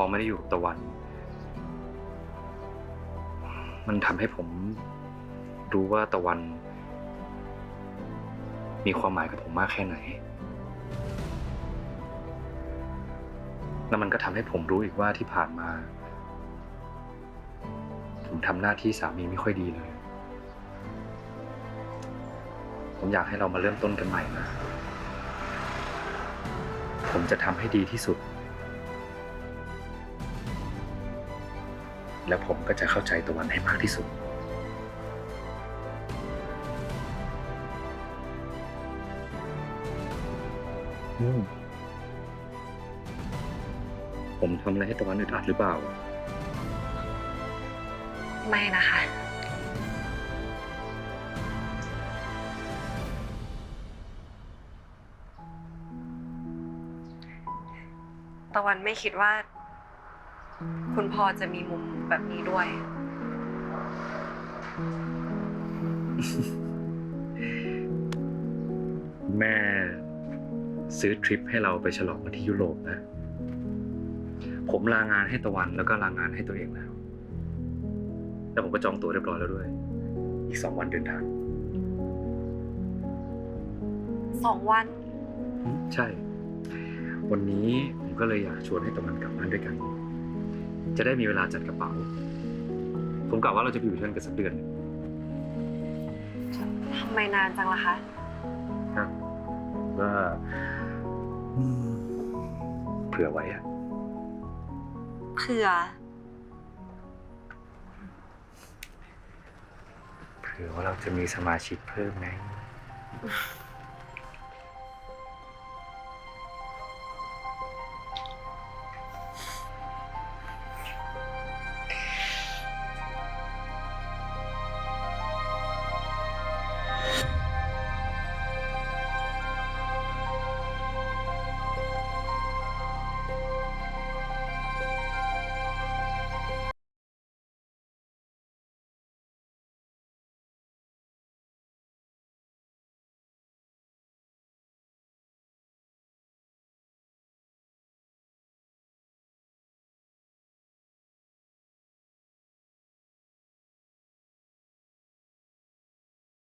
อไม่ได้อยู่กับตะวัน มันทำให้ผมรู้ว่าตะวัน มีความหมายกับผมมากแค่ไหน แล้วมันก็ทำให้ผมรู้อีกว่าที่ผ่านมา ผมทำหน้าที่สามีไม่ค่อยดีเลย ผมอยากให้เรามาเริ่มต้นกันใหม่นะ ผมจะทำให้ดีที่สุด และผมก็จะเข้าใจตะวันให้มากที่สุด อืม ผมทำอะไรให้ตะวันอึดอัดหรือเปล่า ไม่นะคะ ตะวันไม่คิดว่า คุณพ่อจะมีมุมแบบนี้ด้วย แม่ซื้อทริปให้เราไปฉลองกันที่ยุโรปนะ ผมลางานให้ตะวันแล้วก็ลางานให้ตัวเองแล้วแล้วผมก็จองตั๋วเรียบร้อยแล้วด้วย อีกสองวันเดินทางสองวัน ใช่ วันนี้ผมก็เลยอยากชวนให้ตะวันกลับบ้านด้วยกัน จะได้มีเวลาจัดกระเป๋า ผมกะว่าเราจะไปอยู่ที่นั่นกันสักเดือนหนึ่งทำไมนานจังล่ะคะนะว่าอืมเผื่อไว้อะเผื่อ เผื่อว่าเราจะมีสมาชิกเพิ่มไง